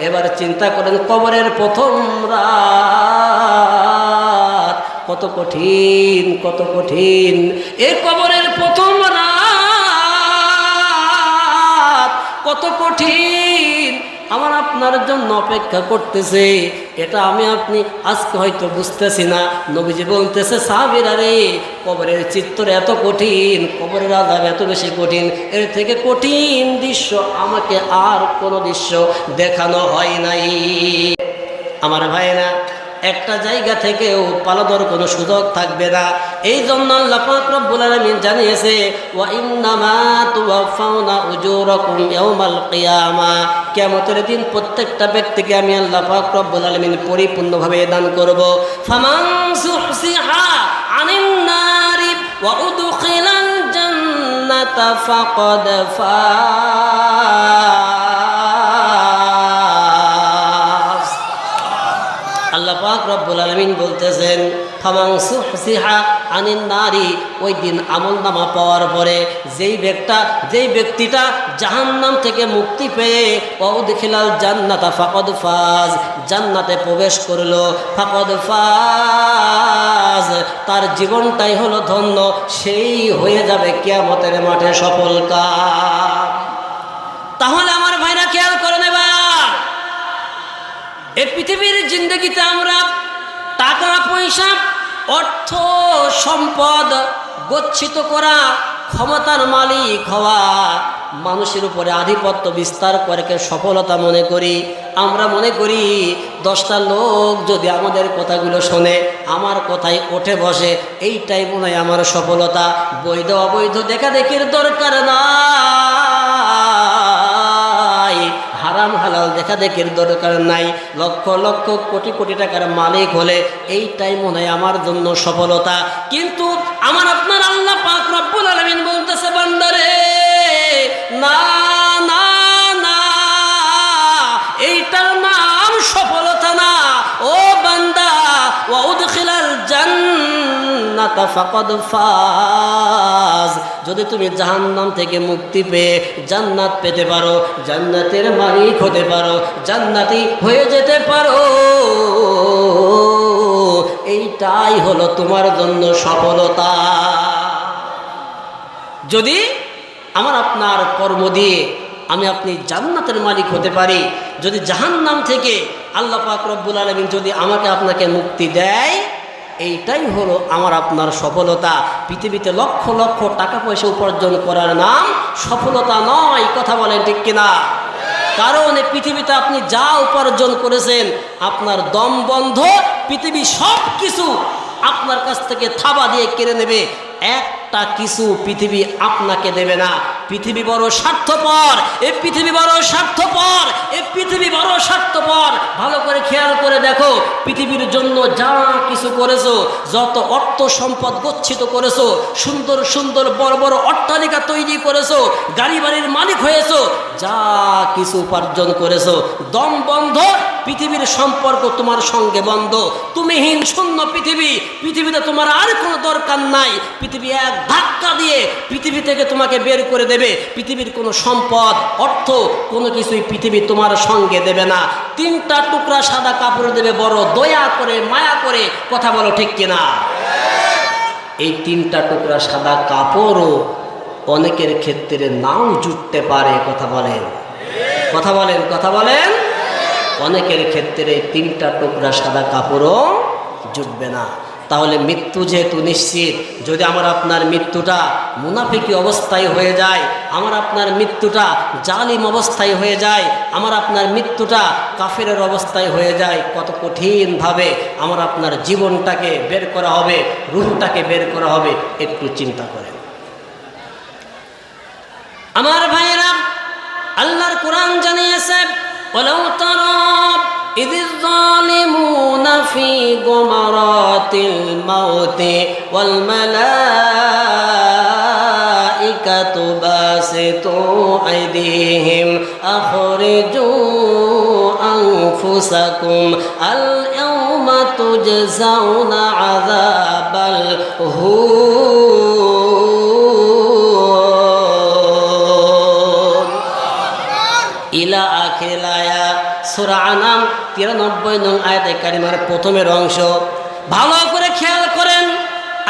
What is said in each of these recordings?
এবার চিন্তা করেন কবরের প্রথম রাত। কত কঠিন কত কঠিন। এ কবরের প্রথম রাত। কত কঠিন। আমার আপনার জন্য অপেক্ষা করতেছে। এটা আমি আপনি আজকে হয়তো বুঝতেছি না। নবীজি বলতেছে, সাহাবিরা রে, কবরের চিত্র এত কঠিন, কবরের আজাব এত বেশি কঠিন, এর থেকে কঠিন দৃশ্য আমাকে আর কোনো দৃশ্য দেখানো হয় নাই। আমার ভাইরা একটা জায়গা থেকেও পালানোর কোনো সুযোগ থাকবে না। এই জন্য আল্লাহ পাক রব্বুল আলামিন জানিয়েছে কিয়ামতের দিন প্রত্যেকটা ব্যক্তিকে আমি আল্লাহ রব্বুল আলামিন পরিপূর্ণভাবে দান করব। ফামান সুহসিহা ফাজ আল্লাহ পাক রব্বুল আলমিন বলতেছেন আনিন নারী ওই দিন আমল নামা পাওয়ার পরে যেই ব্যক্তা, যেই ব্যক্তিটা জাহান্নাম থেকে মুক্তি পেয়ে অউদখিলাল জান্নাতা ফাকদ ফাজ জান্নাতে প্রবেশ করল, ফাকদ ফাজ, তার জীবনটাই হলো ধন্য, সেই হয়ে যাবে কিয়ামতের মাঠে সফল কাম তাহলে আমার ভাইরা খেয়াল করে নেবা এই পৃথিবীর জিন্দগিতে আমরা টাকা, পয়সা, অর্থ, সম্পদ গচ্ছিত করা ক্ষমতার মালিক হওয়া মানুষের উপরে আধিপত্য বিস্তার করে সফলতা মনে করি? আমরা মনে করি দশটা লোক যদি আমাদের কথাগুলো শোনে, আমার কথায় ওঠে বসে, এইটাই মনে হয় আমার সফলতা। বৈধ, অবৈধ দেখা দেখির দরকার নাই। হারাম হালাল দেখা দেখের দরকার নাই। লক্ষ লক্ষ কোটি কোটি টাকার মালিক হলে এইটাই মনে হয় আমার জন্য সফলতা। কিন্তু আমার আপনার আল্লাহ পাক রব্বুল আলামিন বলতেছে, বান্দারে, না যদি তুমি জাহান্নাম থেকে মুক্তি পেয়ে জান্নাত পেতে পারো, জান্নাতের মালিক হতে পারো, জান্নাতি হয়ে যেতে পারো। এইটাই হলো তোমার জন্য সফলতা। যদি আমার আপনার কর্ম দিয়ে আমি আপনি জান্নাতের মালিক হতে পারি, যদি জাহান্নাম থেকে আল্লাহ পাক রব্বুল আলমিন যদি আমাকে আপনাকে মুক্তি দেয় এইটাই হলো আমার আপনার সফলতা। পৃথিবীতে লক্ষ লক্ষ টাকা পয়সা উপার্জন করার নাম সফলতা নয়, কথা বলেন ঠিক কিনা? কারণ এই পৃথিবীতে আপনি যা উপার্জন করেছেন, আপনার দম বন্ধ, পৃথিবী সব কিছু আপনার কাছ থেকে থাবা দিয়ে কেড়ে নেবে। একটা কিছু পৃথিবী আপনাকে দেবে না। পৃথিবী বড় স্বার্থপর, এ পৃথিবী বড় স্বার্থপর, এ পৃথিবী বড় স্বার্থপর। ভালো করে খেয়াল করে দেখো, পৃথিবীর জন্য যা কিছু করেছ, যত অর্থ সম্পদ গচ্ছিত করেছ, সুন্দর সুন্দর বড় বড় অট্টালিকা তৈরি করেছ, গাড়ি বাড়ির মালিক হয়েছো, যা কিছু উপার্জন করেছ, দম বন্ধ পৃথিবীর সম্পর্ক তোমার সঙ্গে বন্ধ। তুমিহীন শূন্য পৃথিবী। পৃথিবীতে তোমার আর কোনো দরকার নাই। পৃথিবী এক ধাক্কা দিয়ে পৃথিবী থেকে তোমাকে বের করে দেবে। পৃথিবীর কোনো সম্পদ, অর্থ, কোনো কিছুই পৃথিবী তোমার সঙ্গে দেবে না। তিনটা টুকরা সাদা কাপড় দেবে, বড় দয়া করে, মায়া করে। কথা বলো ঠিক কিনা? এই তিনটা টুকরা সাদা কাপড়ও অনেকের ক্ষেত্রে নাও জুটতে পারে, কথা বলেন। কথা বলেন কথা বলেন। অনেকের ক্ষেত্রে তিনটা টুকরা সাদা কাপড়ও জুটবে না। তাহলে মৃত্যু যেহেতু নিশ্চিত, যদি আমার আপনার মৃত্যুটা মুনাফিকি অবস্থায় হয়ে যায়, আমার আপনার মৃত্যুটা জালিম অবস্থায় হয়ে যায়, আমার আপনার মৃত্যুটা কাফের অবস্থায় হয়ে যায়, কত কঠিনভাবে আমার আপনার জীবনটাকে বের করা হবে রুহটাকে বের করা হবে, একটু চিন্তা করেন। আমার ভাইয়েরা, আল্লাহর কোরআন জানিয়েছে ولو ترى إذ الظالمون في غمرات الموت والملائكة باسطوا أيديهم أخرجوا أنفسكم اليوم تجزون عذاب الهون. সুরা আনাম তিরানব্বই নং আয়াতে কারিমার প্রথমের অংশ। ভালো করে খেয়াল করেন।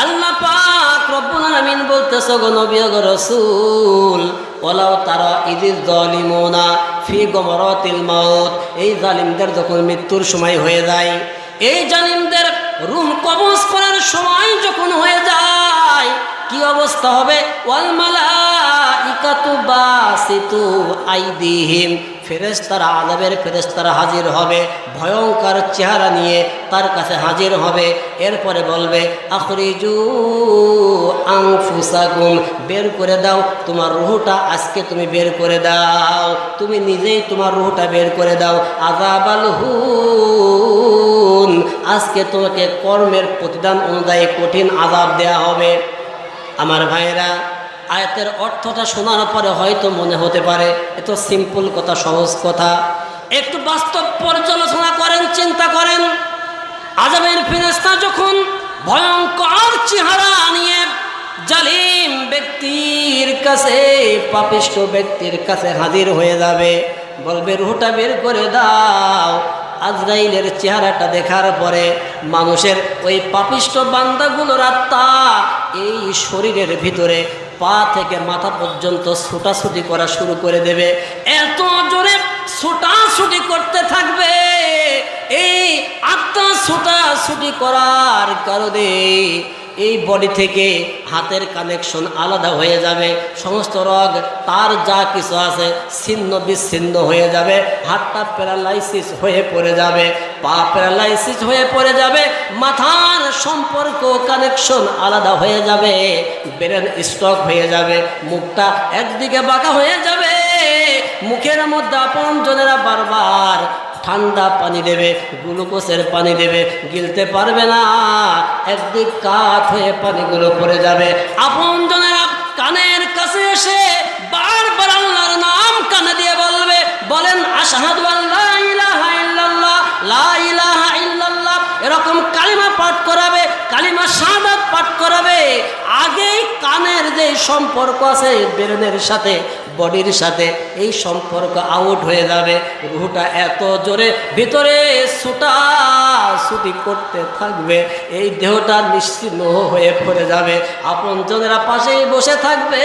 আল্লাহ পাক রব্বুল আলামিন বলতেছে গো নবী গো রাসূল ওলাও তারা ইদির জালিমুনা ফি গমরাতিল মাউত। এই জালিমদের যখন মৃত্যুর সময় হয়ে যায়, এই জালিমদের রুম কবজ করার সময় যখন হয়ে যায়, কি অবস্থা হবে? ওয়াল মালাইকাতু বাসিতু আইদিহিম। ফেরেশতারা আযাবের ফেরেশতারা হাজির হবে ভয়ঙ্কর চেহারা নিয়ে তার কাছে হাজির হবে। এরপরে বলবে, আখরিজু আনফুসাকুম, বের করে দাও, তোমার রুহটা আজকে তুমি বের করে দাও, তুমি নিজেই তোমার রুহটা বের করে দাও। আযাবাল হুন, আজকে তোমাকে কর্মের প্রতিদান অনুযায়ী কঠিন আজাব দেয়া হবে। আমার ভাইয়েরা আয়াতের অর্থটা শোনার পরে হয়তো মনে হতে পারে এত সিম্পল কথা, সহজ কথা। একটু বাস্তব পর্যালোচনা করেন, চিন্তা করেন। আজাবের ফেরেস্তা যখন ভয়ঙ্কর চেহারা নিয়ে জালিম ব্যক্তির কাছে, পাপিষ্ট ব্যক্তির কাছে হাজির হয়ে যাবে, বলবে, রুহটা বের করে দাও। আজরাইলের চেহারাটা দেখার পরে মানুষের ওই পাপিষ্ট বান্দাগুলোর আত্মা এই শরীরের ভিতরে পা থেকে মাথা পর্যন্ত ছোটাছুটি করা শুরু করে দেবে। এত জোরে ছোটাছুটি করতে থাকবে। এই আত্মা ছোটাছুটি করার কারণে এই বডি থেকে হাতের কানেকশন আলাদা হয়ে যাবে। সমস্ত রগ, তার যা কিছু আছে, ছিন্ন বিচ্ছিন্ন হয়ে যাবে। হাতটা প্যারালাইসিস হয়ে পড়ে যাবে। পা প্যারালাইসিস হয়ে পড়ে যাবে। মাথার সম্পর্ক কানেকশন আলাদা হয়ে যাবে। ব্রেন স্টক হয়ে যাবে। মুখটা একদিকে বাঁকা হয়ে যাবে। মুখের মধ্যে আপন জনেরা বারবার ঠান্ডা পানি দেবে, গ্লুকোজের পানি দেবে, গিলতে পারবে না। একদিক কাছে পানিগুলো পড়ে যাবে। আপন জনের কানের কাছে এসে বারবার আল্লাহর নাম কানে দিয়ে বলবে, বলেন, আশাহাদু করাবে। আগেই কানের যে সম্পর্ক আছে, ব্রেনের সাথে, বডির সাথে, এই সম্পর্ক আউট হয়ে যাবে। রুহটা এত জোরে ভিতরে ছুটা, ছুটি করতে থাকবে। এই দেহটা নিশ্চিন্ন হয়ে পড়ে যাবে। আপন জনেরা পাশেই বসে থাকবে।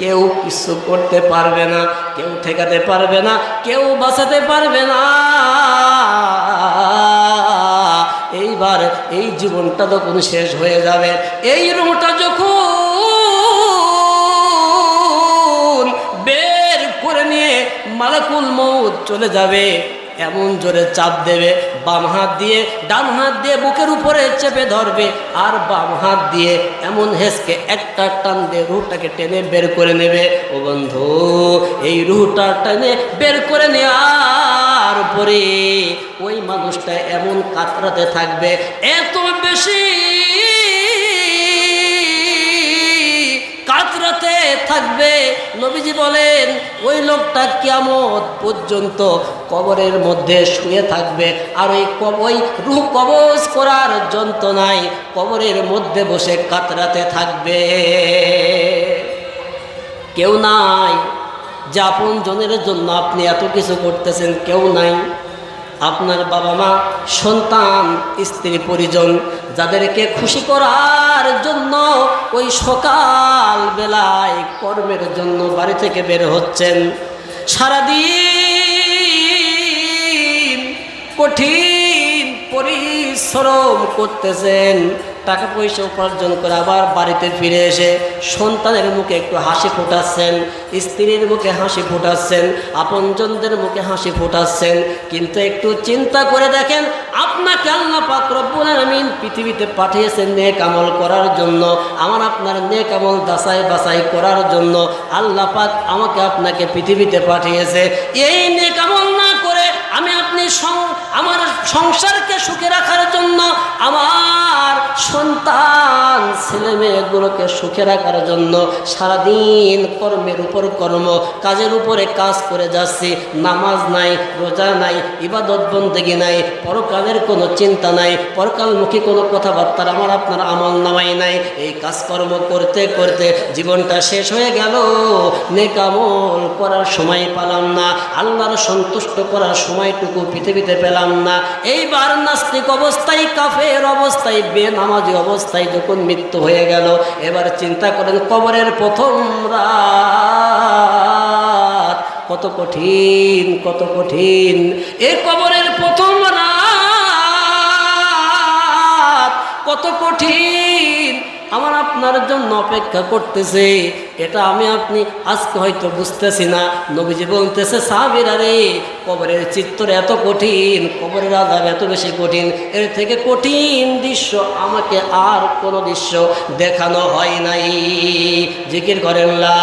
কেউ কিছু করতে পারবে না, কেউ ঠেকাতে পারবে না, কেউ বাঁচাতে পারবে না। এই জীবনটা যখন শেষ হয়ে যাবে, এই রুমটা যখন বের করে নিয়ে মালাকুল মৌত চলে যাবে, এমন জোরে চাপ দেবে, বাম হাত দিয়ে ডান হাত দিয়ে বুকের উপরে চেপে ধরবে, আর বাম হাত দিয়ে এমন হেসকে একটা টান দিয়ে রুহটাকে টেনে বের করে নেবে। ও বন্ধু, এই রুহটা টেনে বের করে নেওয়ার পরে ওই মানুষটা এমন কাতরাতে থাকবে, এত বেশি কাতরাতে থাকবে। নবীজি বলেন, ওই লোকটা কিয়ামত পর্যন্ত কবরের মধ্যে শুয়ে থাকবে আর ওই ওই রুহ কবজ করার যন্ত্রণায় কবরের মধ্যে বসে কাতরাতে থাকবে। কেউ নাই। যে আপন জনের জন্য আপনি এত কিছু করতেছেন, কেউ নাই। আপনার বাবা মা, সন্তান, স্ত্রী, পরিজন, যাদেরকে খুশি করার জন্য ওই সকাল বেলায় কর্মের জন্য বাড়ি থেকে বের হচ্ছেন। সারাদিন কঠিন পরিশ্রম করতেছেন। টাকা পয়সা উপার্জন করে আবার বাড়িতে ফিরে এসে সন্তানের মুখে একটু হাসি ফোটাচ্ছেন, স্ত্রীর মুখে হাসি ফোটাচ্ছেন, আপনজনদের মুখে হাসি ফোটাচ্ছেন। কিন্তু একটু চিন্তা করে দেখেন, আপনাকে আল্লাহ পাক রব্বুল পৃথিবীতে পাঠিয়েছেন নেক আমল করার জন্য, আমার আপনার নেক আমল দাসাই বাসাই করার জন্য, আল্লাহ পাক আমাকে আপনাকে পৃথিবীতে পাঠিয়েছে। এই না আমি আপনি আমার সংসারকে সুখে রাখার জন্য, আমার সন্তান, ছেলে মেয়েগুলোকে সুখে রাখার জন্য সারাদিন কর্মের উপর কর্ম, কাজের উপরে কাজ করে যাচ্ছি, নামাজ নাই, রোজা নাই, ইবাদত বন্দেগি নাই, পরকালের কোনো চিন্তা নাই, পরকালমুখী কোনো কথাবার্তার আমার আপনার আমল নামাই নাই। এই কাজকর্ম করতে করতে জীবনটা শেষ হয়ে গেল নেকামল করার সময় পালাম না, আল্লাহর সন্তুষ্ট করার সময়টুকু পৃথিবীতে পেলাম না। এইবার নাস্তিক অবস্থায়, কাফের অবস্থায়, বেনামাজি অবস্থায় যখন মৃত্যু হয়ে গেল, এবার চিন্তা করেন কবরের প্রথম রাত। কত কঠিন কত কঠিন। এই কবরের প্রথম রাত। কত কঠিন। আমার আপনার জন্য অপেক্ষা করতেছে। এটা আমি আপনি আজকে হয়তো বুঝতেছি না। নবীজি বলতেছে, সাহাবিরা রে, কবরের চিত্র এত কঠিন, কবরের আধার এত বেশি কঠিন। এর থেকে কঠিন দৃশ্য আমাকে আর কোনো দৃশ্য দেখানো হয় নাই। জিকির করেন, লা